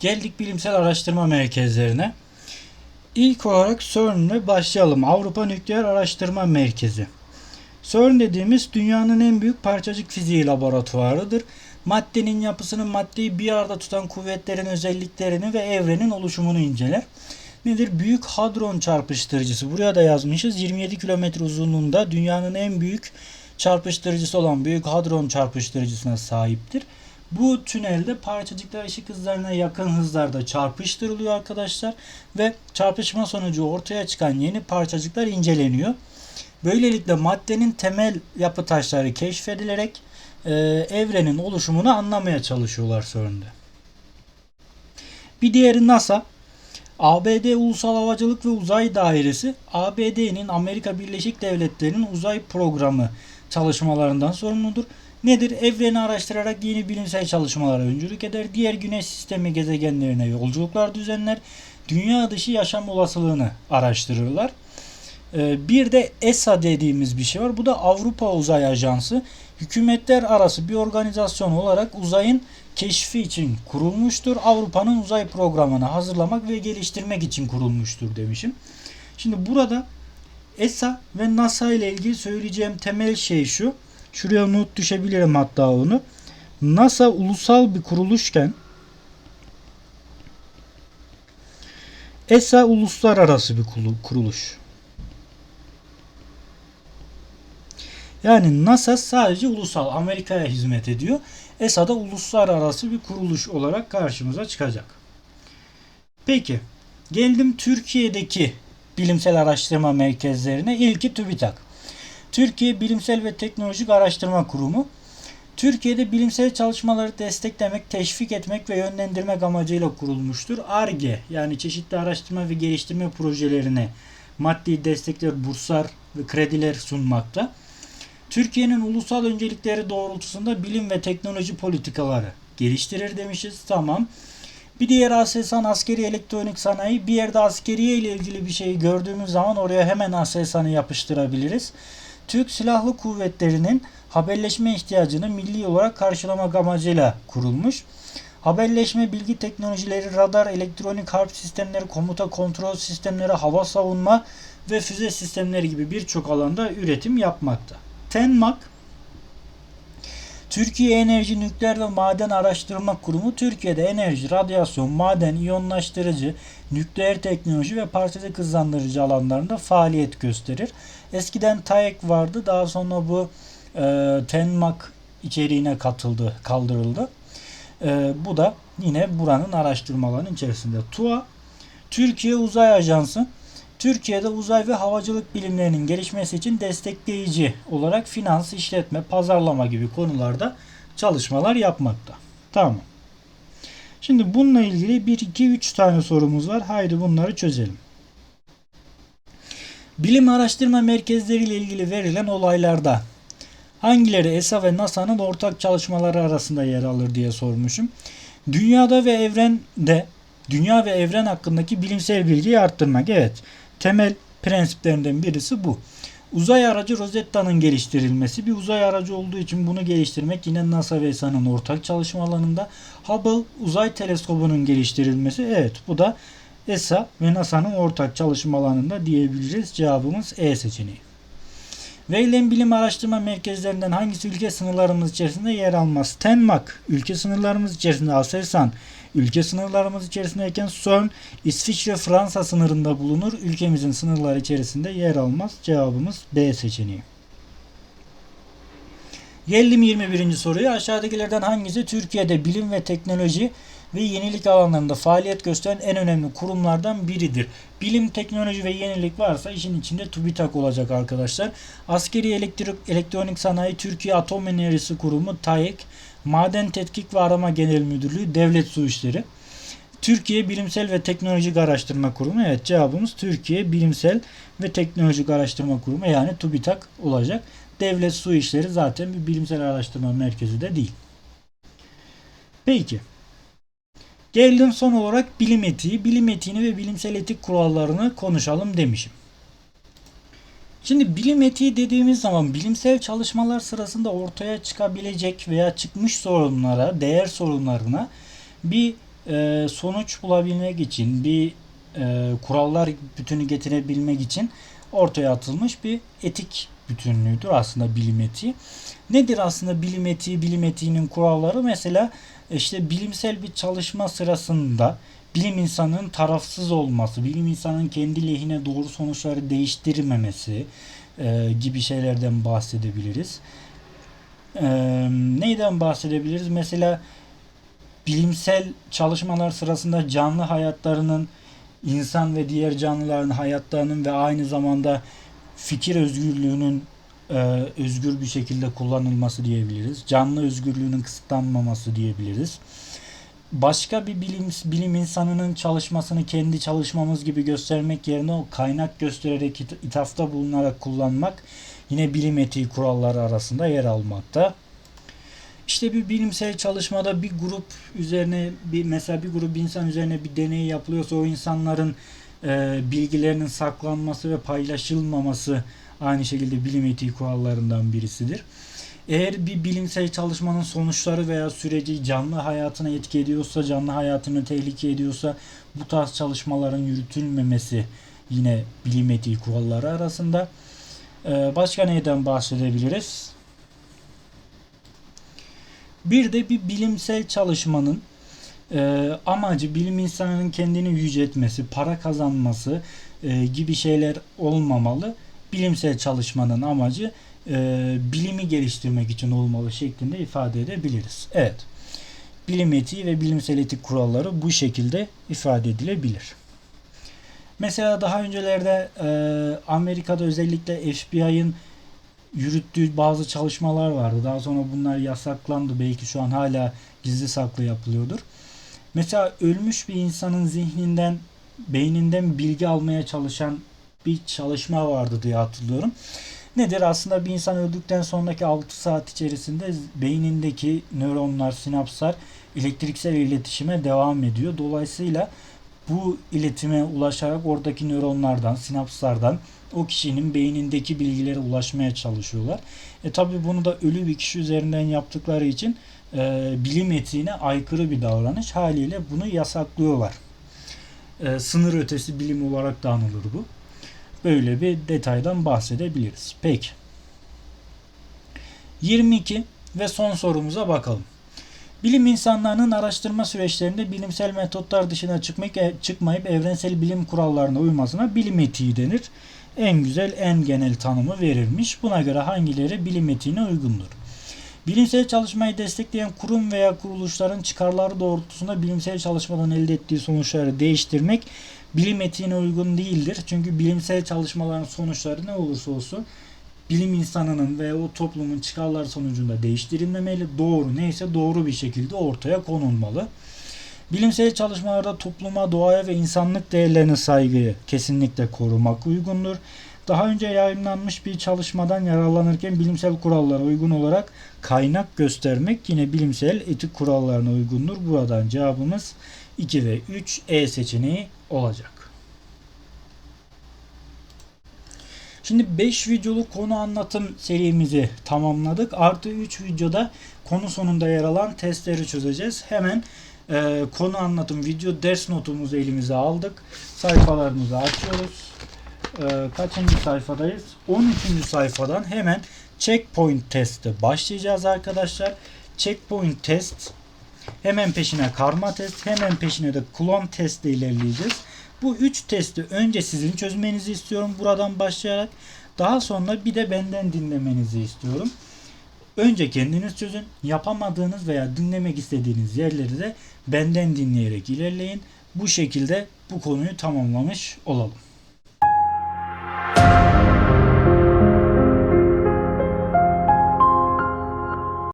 Geldik bilimsel araştırma merkezlerine. İlk olarak CERN'le başlayalım. Avrupa Nükleer Araştırma Merkezi. CERN dediğimiz dünyanın en büyük parçacık fiziği laboratuvarıdır. Maddenin yapısını, maddeyi bir arada tutan kuvvetlerin özelliklerini ve evrenin oluşumunu inceler. Nedir? Büyük hadron çarpıştırıcısı. Buraya da yazmışız. 27 kilometre uzunluğunda dünyanın en büyük çarpıştırıcısı olan Büyük Hadron çarpıştırıcısına sahiptir. Bu tünelde parçacıklar ışık hızlarına yakın hızlarda çarpıştırılıyor arkadaşlar ve çarpışma sonucu ortaya çıkan yeni parçacıklar inceleniyor. Böylelikle maddenin temel yapı taşları keşfedilerek e, evrenin oluşumunu anlamaya çalışıyorlar CERN'de. Bir diğeri NASA. ABD Ulusal Havacılık ve Uzay Dairesi ABD'nin Amerika Birleşik Devletleri'nin uzay programı çalışmalarından sorumludur. Nedir? Evreni araştırarak yeni bilimsel çalışmalara öncülük eder. Diğer güneş sistemi gezegenlerine yolculuklar düzenler. Dünya dışı yaşam olasılığını araştırırlar. Ee, Bir de ESA dediğimiz bir şey var. Bu da Avrupa Uzay Ajansı. Hükümetler arası bir organizasyon olarak uzayın keşfi için kurulmuştur. Avrupa'nın uzay programını hazırlamak ve geliştirmek için kurulmuştur demişim. Şimdi burada ESA ve NASA ile ilgili söyleyeceğim temel şey şu. Şuraya not düşebilirim hatta onu. NASA ulusal bir kuruluşken ESA uluslararası bir kuruluş. Yani NASA sadece ulusal Amerika'ya hizmet ediyor. ESA da uluslararası bir kuruluş olarak karşımıza çıkacak. Peki geldim Türkiye'deki bilimsel araştırma merkezlerine. İlki TÜBİTAK. Türkiye Bilimsel ve Teknolojik Araştırma Kurumu. Türkiye'de bilimsel çalışmaları desteklemek, teşvik etmek ve yönlendirmek amacıyla kurulmuştur. ARGE yani çeşitli araştırma ve geliştirme projelerine maddi destekler, burslar ve krediler sunmakta. Türkiye'nin ulusal öncelikleri doğrultusunda bilim ve teknoloji politikaları geliştirir demişiz. Tamam. Bir diğer Aselsan askeri elektronik sanayi. Bir yerde askeriye ile ilgili bir şey gördüğümüz zaman oraya hemen Aselsan'ı yapıştırabiliriz. Türk Silahlı Kuvvetleri'nin haberleşme ihtiyacını milli olarak karşılamak amacıyla kurulmuş. Haberleşme, bilgi teknolojileri, radar, elektronik harp sistemleri, komuta kontrol sistemleri, hava savunma ve füze sistemleri gibi birçok alanda üretim yapmakta. TENMAK Türkiye Enerji Nükleer ve Maden Araştırma Kurumu Türkiye'de enerji, radyasyon, maden, iyonlaştırıcı, nükleer teknoloji ve parçacık hızlandırıcı alanlarında faaliyet gösterir. Eskiden TAEK vardı. Daha sonra bu e, TENMAK içeriğine katıldı, kaldırıldı. E, bu da yine buranın araştırmalarının içerisinde. TUA Türkiye Uzay Ajansı Türkiye'de uzay ve havacılık bilimlerinin gelişmesi için destekleyici olarak finans, işletme, pazarlama gibi konularda çalışmalar yapmakta. Tamam. Şimdi bununla ilgili 1 2 3 tane sorumuz var. Haydi bunları çözelim. Bilim araştırma merkezleriyle ilgili verilen olaylarda hangileri ESA ve NASA'nın ortak çalışmaları arasında yer alır diye sormuşum. Dünyada ve evrende dünya ve evren hakkındaki bilimsel bilgiyi arttırmak. Evet. Temel prensiplerinden birisi bu. Uzay aracı Rosetta'nın geliştirilmesi bir uzay aracı olduğu için bunu geliştirmek yine NASA ve ESA'nın ortak çalışma alanında. Hubble uzay teleskobunun geliştirilmesi evet bu da ESA ve NASA'nın ortak çalışma alanında diyebiliriz. Cevabımız E seçeneği. Verilen bilim araştırma merkezlerinden hangisi ülke sınırlarımız içerisinde yer almaz? TENMAK ülke sınırlarımız içerisinde Aselsan ülke sınırlarımız içerisindeyken CERN İsviçre Fransa sınırında bulunur. Ülkemizin sınırları içerisinde yer almaz. Cevabımız B seçeneği. Geldim 21. soruya. Aşağıdakilerden hangisi Türkiye'de bilim ve teknoloji ve yenilik alanlarında faaliyet gösteren en önemli kurumlardan biridir. Bilim, teknoloji ve yenilik varsa işin içinde TÜBİTAK olacak arkadaşlar. Askeri elektrik, elektronik sanayi Türkiye Atom Enerjisi Kurumu TAEK, Maden Tetkik ve Arama Genel Müdürlüğü Devlet Su İşleri. Türkiye Bilimsel ve Teknolojik Araştırma Kurumu. Evet cevabımız Türkiye Bilimsel ve Teknolojik Araştırma Kurumu yani TÜBİTAK olacak. Devlet Su İşleri zaten bir bilimsel araştırma merkezi de değil. Peki. Geldim son olarak bilim etiği. Bilim etiğini ve bilimsel etik kurallarını konuşalım demişim. Şimdi bilim etiği dediğimiz zaman bilimsel çalışmalar sırasında ortaya çıkabilecek veya çıkmış sorunlara, değer sorunlarına bir e, sonuç bulabilmek için bir e, kurallar bütünü getirebilmek için ortaya atılmış bir etik bütünlüğüdür aslında bilim etiği. Nedir aslında bilim etiği, bilim etiğinin kuralları? Mesela işte bilimsel bir çalışma sırasında bilim insanının tarafsız olması, bilim insanının kendi lehine doğru sonuçları değiştirmemesi e, gibi şeylerden bahsedebiliriz. E, neyden bahsedebiliriz? Mesela bilimsel çalışmalar sırasında canlı hayatlarının insan ve diğer canlıların hayatlarının ve aynı zamanda fikir özgürlüğünün e, özgür bir şekilde kullanılması diyebiliriz. Canlı özgürlüğünün kısıtlanmaması diyebiliriz. Başka bir bilim bilim insanının çalışmasını kendi çalışmamız gibi göstermek yerine o kaynak göstererek it- ithafta bulunarak kullanmak yine bilim etiği kuralları arasında yer almakta. İşte bir bilimsel çalışmada bir grup üzerine bir mesela bir grup insan üzerine bir deney yapılıyorsa o insanların e, bilgilerinin saklanması ve paylaşılmaması aynı şekilde bilim etiği kurallarından birisidir. Eğer bir bilimsel çalışmanın sonuçları veya süreci canlı hayatına etki ediyorsa, canlı hayatını tehlike ediyorsa bu tarz çalışmaların yürütülmemesi yine bilim etiği kuralları arasında. Ee, başka neyden bahsedebiliriz? Bir de bir bilimsel çalışmanın e, amacı bilim insanının kendini yüceltmesi, para kazanması e, gibi şeyler olmamalı. Bilimsel çalışmanın amacı e, bilimi geliştirmek için olmalı şeklinde ifade edebiliriz. Evet. Bilim etiği ve bilimsel etik kuralları bu şekilde ifade edilebilir. Mesela daha öncelerde e, Amerika'da özellikle FBI'ın yürüttüğü bazı çalışmalar vardı. Daha sonra bunlar yasaklandı. Belki şu an hala gizli saklı yapılıyordur. Mesela ölmüş bir insanın zihninden, beyninden bilgi almaya çalışan bir çalışma vardı diye hatırlıyorum. Nedir? Aslında bir insan öldükten sonraki 6 saat içerisinde beynindeki nöronlar, sinapslar elektriksel iletişime devam ediyor. Dolayısıyla bu iletime ulaşarak oradaki nöronlardan, sinapslardan o kişinin beynindeki bilgilere ulaşmaya çalışıyorlar. E tabi bunu da ölü bir kişi üzerinden yaptıkları için e, bilim etiğine aykırı bir davranış. Haliyle bunu yasaklıyorlar. E, sınır ötesi bilim olarak da anılır bu. Böyle bir detaydan bahsedebiliriz. Peki. 22 ve son sorumuza bakalım. Bilim insanlarının araştırma süreçlerinde bilimsel metotlar dışına çıkmayıp, çıkmayıp evrensel bilim kurallarına uymasına bilim etiği denir. En güzel, en genel tanımı verilmiş. Buna göre hangileri bilim etiğine uygundur? Bilimsel çalışmayı destekleyen kurum veya kuruluşların çıkarları doğrultusunda bilimsel çalışmadan elde ettiği sonuçları değiştirmek bilim etiğine uygun değildir. Çünkü bilimsel çalışmaların sonuçları ne olursa olsun bilim insanının ve o toplumun çıkarları sonucunda değiştirilmemeli. Doğru neyse doğru bir şekilde ortaya konulmalı. Bilimsel çalışmalarda topluma, doğaya ve insanlık değerlerine saygıyı kesinlikle korumak uygundur. Daha önce yayınlanmış bir çalışmadan yararlanırken bilimsel kurallara uygun olarak kaynak göstermek yine bilimsel etik kurallarına uygundur. Buradan cevabımız 2 ve 3 E seçeneği olacak. Şimdi 5 videoluk konu anlatım serimizi tamamladık. Artı 3 videoda konu sonunda yer alan testleri çözeceğiz. Hemen e, konu anlatım video ders notumuzu elimize aldık. Sayfalarımızı açıyoruz. E, kaçıncı sayfadayız? 13. sayfadan hemen checkpoint testi başlayacağız arkadaşlar. Checkpoint test hemen peşine karma test hemen peşine de klon testle ilerleyeceğiz. Bu üç testi önce sizin çözmenizi istiyorum buradan başlayarak. Daha sonra bir de benden dinlemenizi istiyorum. Önce kendiniz çözün. Yapamadığınız veya dinlemek istediğiniz yerleri de benden dinleyerek ilerleyin. Bu şekilde bu konuyu tamamlamış olalım.